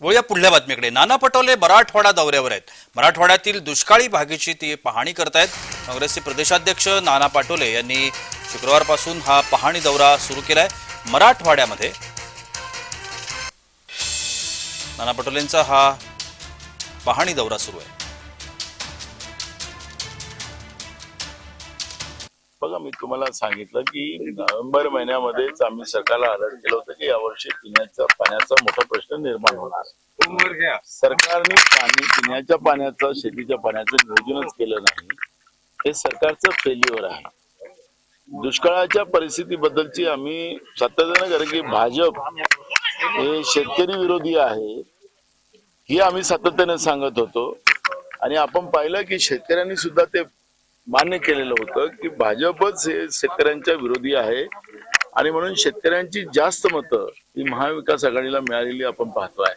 वळूया पुढल्या बातमीकडे. नाना पटोले मराठवाडा दौऱ्यावर आहेत. मराठवाड्यातील दुष्काळी भागीची ती पाहणी करतायत. काँग्रेसचे प्रदेशाध्यक्ष नाना पाटोले यांनी शुक्रवारपासून हा पाहणी दौरा सुरू केलाय. मराठवाड्यामध्ये नाना पटोलेंचा हा पाहणी दौरा सुरू आहे. बघा मी तुम्हाला सांगितलं की नोव्हेंबर महिन्यामध्येच आम्ही सरकारला अलर्ट केलं होतं की यावर्षी पिण्याच्या पाण्याचा मोठा प्रश्न निर्माण होणार सरकारने पाणी पिण्याच्या पाण्याचं शेतीच्या पाण्याचं नियोजनच केलं नाही. हे सरकारचं फेल्युअर आहे. दुष्काळाच्या परिस्थितीबद्दलची आम्ही सातत्यानं कारण की भाजप हे शेतकरी विरोधी आहे ही आम्ही सातत्याने सांगत होतो. आणि आपण पाहिलं की शेतकऱ्यांनी सुद्धा ते मान्य केलेलं होतं की भाजपच हे शेतकऱ्यांच्या विरोधी आहे. आणि म्हणून शेतकऱ्यांची जास्त मतं ही महाविकास आघाडीला मिळालेली आपण पाहतोय.